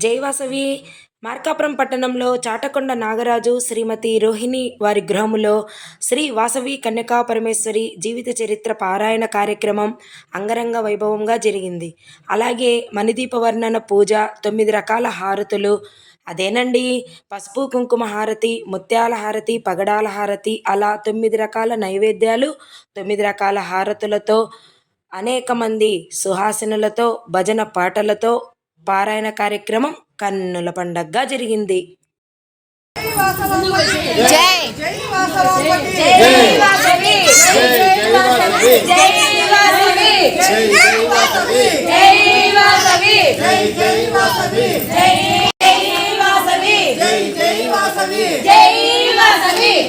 జైవాసవి మార్కాపురం పట్టణంలో చాటకొండ నాగరాజు శ్రీమతి రోహిణి వారి గృహములో శ్రీ వాసవి కన్యకా పరమేశ్వరి జీవిత చరిత్ర పారాయణ కార్యక్రమం అంగరంగ వైభవంగా జరిగింది. అలాగే మణిదీప వర్ణన పూజ తొమ్మిది రకాల హారతులు అదేనండి పసుపు కుంకుమ హారతి ముత్యాల హారతి పగడాల హారతి అలా తొమ్మిది రకాల నైవేద్యాలు తొమ్మిది రకాల హారతులతో అనేక మంది సుహాసినులతో భజన పాటలతో పారాయణ కార్యక్రమం కన్నుల పండగగా జరిగింది.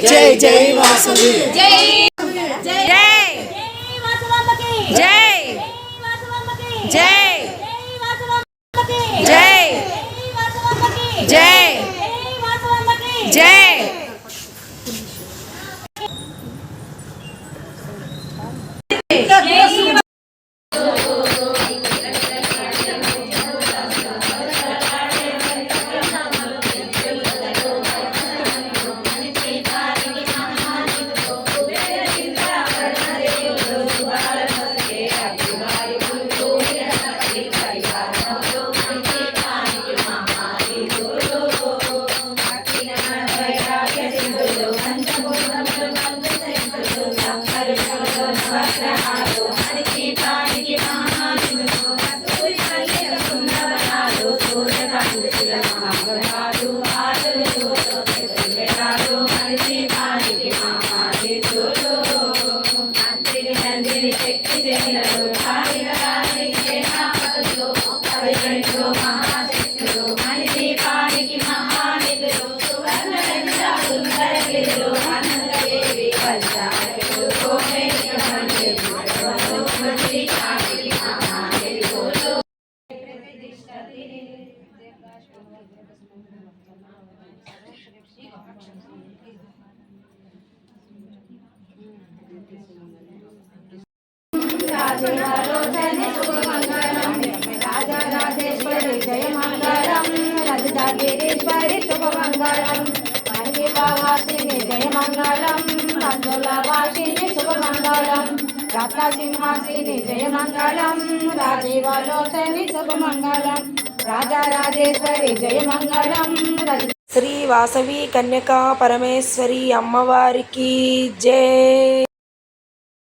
జై జై వాసవి. జై जय। जय। వస్త్రహాలు అది దీపానికి మహాశివుడు కస్తూరి పల్లెల కుండవనాలు సూర్యకాంతి మహాగరాలు ఆటలు చూడరాలు అది దీపానికి మహాశివుడు అంతిని తండ్రిని శక్తి చెందడు కాళిగా కాళి సేనాపతులు కవిగణితో మహాశక్తులు జై జై జై రాజరాజేశ్వరి జయ మంగళం రజతాగిరీశ్వరి శుభమంగళం వాసిని జయ మంగళం రంగుల శుభమంగళం రత్నసింహాసిని జయ మంగళం రాజీవలోచని శుభమంగళం శ్రీ వాసవి కన్యకా పరమేశ్వరి అమ్మవారికి జై.